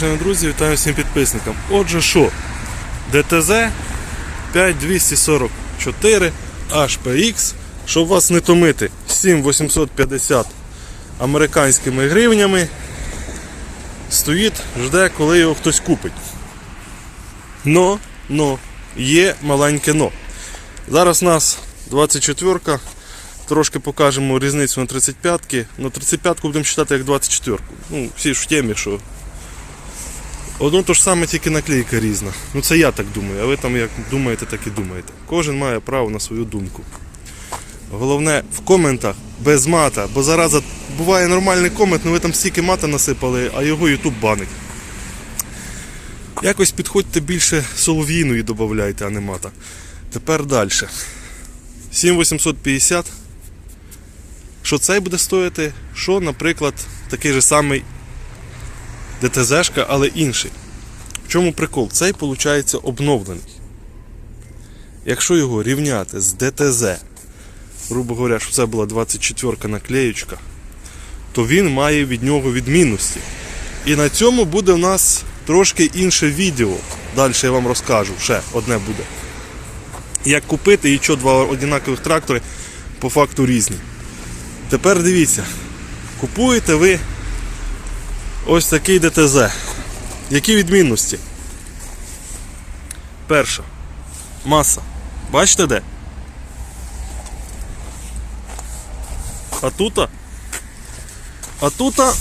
шановні друзі, вітаю всім підписникам. Отже, що? ДТЗ 5244 HPX, щоб вас не томити, 7850 американськими гривнями. Стоїть, жде, коли його хтось купить. Но, но, є маленьке но. Зараз у нас 24-ка. Трошки покажемо різницю на 35-ки. На 35-ку будемо вважати як 24-ку. Ну, всі ж в темі, що Одно то ж саме, тільки наклейка різна. Ну це я так думаю, а ви там як думаєте, так і думаєте. Кожен має право на свою думку. Головне в коментах без мата, бо зараза буває нормальний комент, але ви там стільки мата насипали, а його YouTube банить. Якось підходьте більше солов'їної додавайте, а не мата. Тепер далі. 7850. Що цей буде стоїти? Що, наприклад, такий же самий ДТЗшка, але інший. В чому прикол? Цей, виходить, обновлений. Якщо його рівняти з ДТЗ, грубо говоря, що це була 24-ка наклеючка, то він має від нього відмінності. І на цьому буде у нас трошки інше відео. Далі я вам розкажу, ще одне буде. Як купити і що два однакових трактори по факту різні. Тепер дивіться, купуєте ви ось такий ДТЗ. Які відмінності? Перша. Маса. Бачите де? А тута? А тута.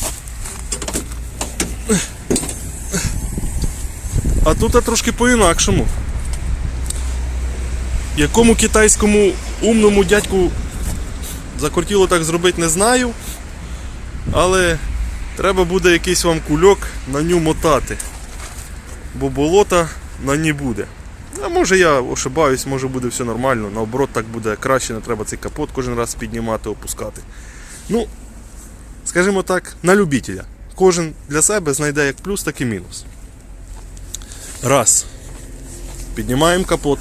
А тута трошки по-інакшому. Якому китайському умному дядьку закортіло так зробити, не знаю. Але Треба буде якийсь вам кульок на ню мотати. Бо болота на ній буде. А може я ошибаюсь, може буде все нормально, наоборот так буде краще, не треба цей капот кожен раз піднімати, опускати. Ну, скажімо так, на любителя. Кожен для себе знайде як плюс, так і мінус. Раз. Піднімаємо капот.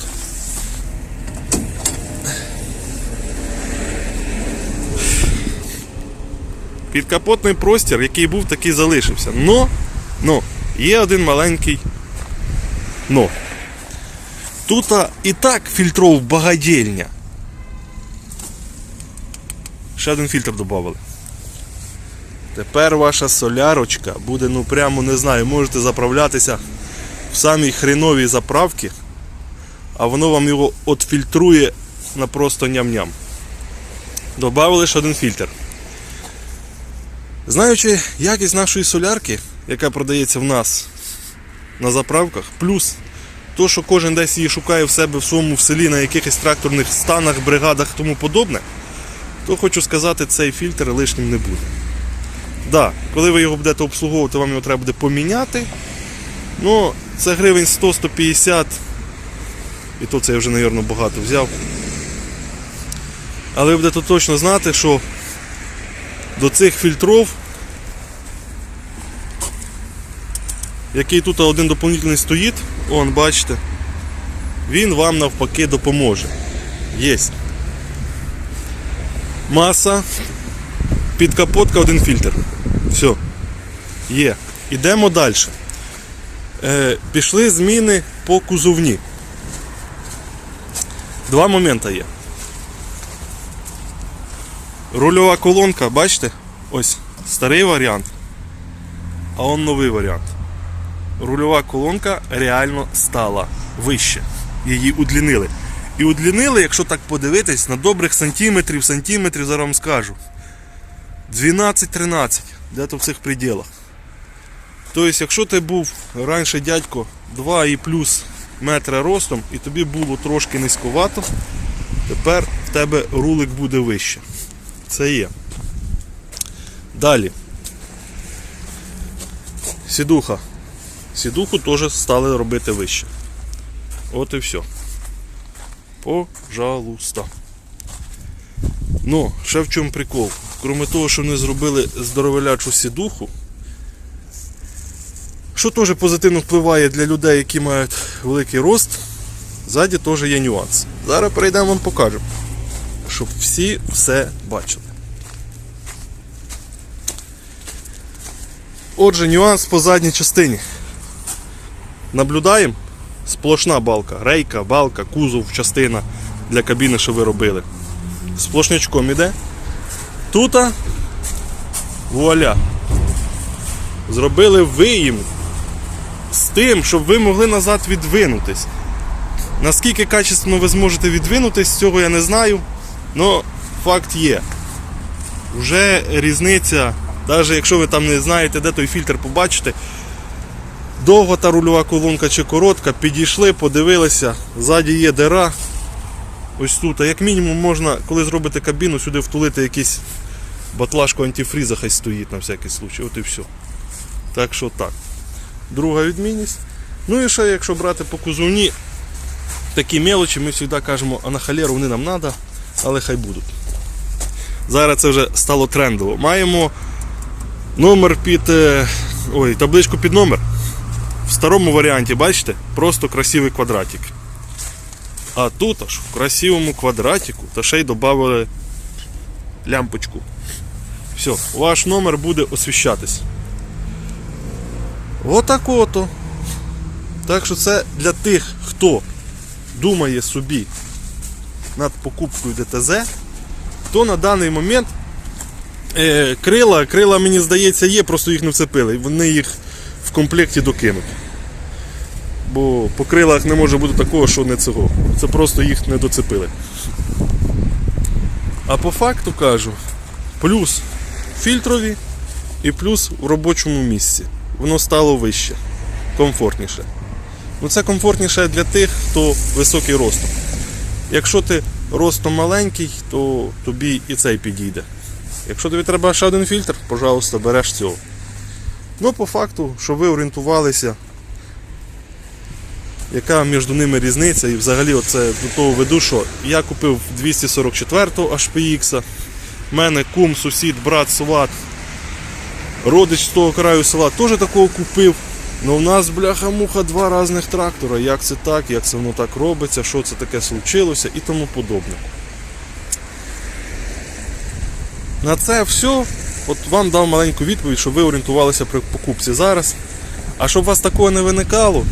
Підкапотний простір, який був, такий залишився. Но, но, є один маленький но. Тут і так фільтров багадільня. Ще один фільтр додали. Тепер ваша солярочка буде, ну прямо не знаю, можете заправлятися в самій хреновій заправці, а воно вам його отфільтрує на просто ням-ням. Добавили ще один фільтр. Знаючи якість нашої солярки, яка продається в нас на заправках, плюс то, що кожен десь її шукає в себе в своєму в селі на якихось тракторних станах, бригадах тому подобне, то хочу сказати, цей фільтр лишнім не буде. Да, коли ви його будете обслуговувати, вам його треба буде поміняти. Ну, це гривень 100-150. І то це я вже, мабуть, багато взяв. Але ви будете точно знати, що до цих фільтрів, який тут один доповнительний стоїть, он, бачите, він вам навпаки допоможе. Єсть. Маса, підкапотка, один фільтр. Все. Є. Ідемо далі. Е, Пішли зміни по кузовні. Два моменти є. Рульова колонка, бачите? Ось старий варіант, а он новий варіант. Рульова колонка реально стала вище. Її удлінили. І удлінили, якщо так подивитись, на добрих сантиметрів, сантиметрів, зараз вам скажу. 12-13, де-то в цих пределах. Тобто, якщо ти був раніше дядько 2 і плюс метра ростом, і тобі було трошки низьковато, тепер в тебе рулик буде вище. Це є. Далі. Сідуха. Сідуху теж стали робити вище. От і все. Пожалуйста. Ну, ще в чому прикол. Кроме того, що вони зробили здоровелячу сідуху, що теж позитивно впливає для людей, які мають великий рост, ззаді теж є нюанс. Зараз перейдемо вам покажемо щоб всі все бачили. Отже, нюанс по задній частині. Наблюдаємо сплошна балка, рейка, балка, кузов, частина для кабіни, що ви робили. Сплошнячком іде. Тут вуаля. Зробили виїм з тим, щоб ви могли назад відвинутись. Наскільки качественно ви зможете відвинутись, цього я не знаю. Але факт є. Вже різниця, навіть якщо ви там не знаєте, де той фільтр побачите, довга та рульова колонка чи коротка, підійшли, подивилися, ззаді є дира. Ось тут. А як мінімум можна, коли зробите кабіну, сюди втулити якийсь батлашку антифріза, хай стоїть на всякий случай. От і все. Так що так. Друга відмінність. Ну і ще, якщо брати по кузовні, такі мелочі, ми завжди кажемо, а на халеру вони нам треба, але хай будуть. Зараз це вже стало трендово. Маємо номер під. е, Ой, табличку під номер. В старому варіанті, бачите, просто красивий квадратик. А тут аж в красивому квадратику та ще й додали лямпочку. Все, ваш номер буде освіщатись. Отак ото. Так що це для тих, хто думає собі над покупкою ДТЗ, то на даний момент е, крила, крила, мені здається, є, просто їх не вцепили. Вони їх в комплекті докинуть. Бо по крилах не може бути такого, що не цього. Це просто їх не доцепили. А по факту кажу, плюс фільтрові і плюс в робочому місці. Воно стало вище, комфортніше. Ну це комфортніше для тих, хто високий ростом. Якщо ти ростом маленький, то тобі і цей підійде. Якщо тобі треба ще один фільтр, пожалуйста, береш цього. Ну, по факту, щоб ви орієнтувалися, яка між ними різниця, і взагалі оце до того веду, що я купив 244-го HPX, в мене кум, сусід, брат, сват, родич з того краю села теж такого купив. Ну в нас, бляха-муха, два різних трактора. Як це так, як це воно так робиться, що це таке случилося і тому подобне. На це все, от вам дав маленьку відповідь, щоб ви орієнтувалися при покупці зараз. А щоб у вас такого не виникало,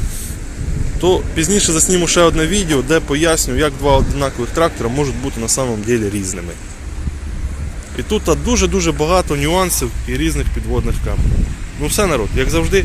то пізніше засніму ще одне відео, де поясню, як два однакових трактора можуть бути на самом деле різними. І тут дуже-дуже багато нюансів і різних підводних камер. Ну все народ, як завжди,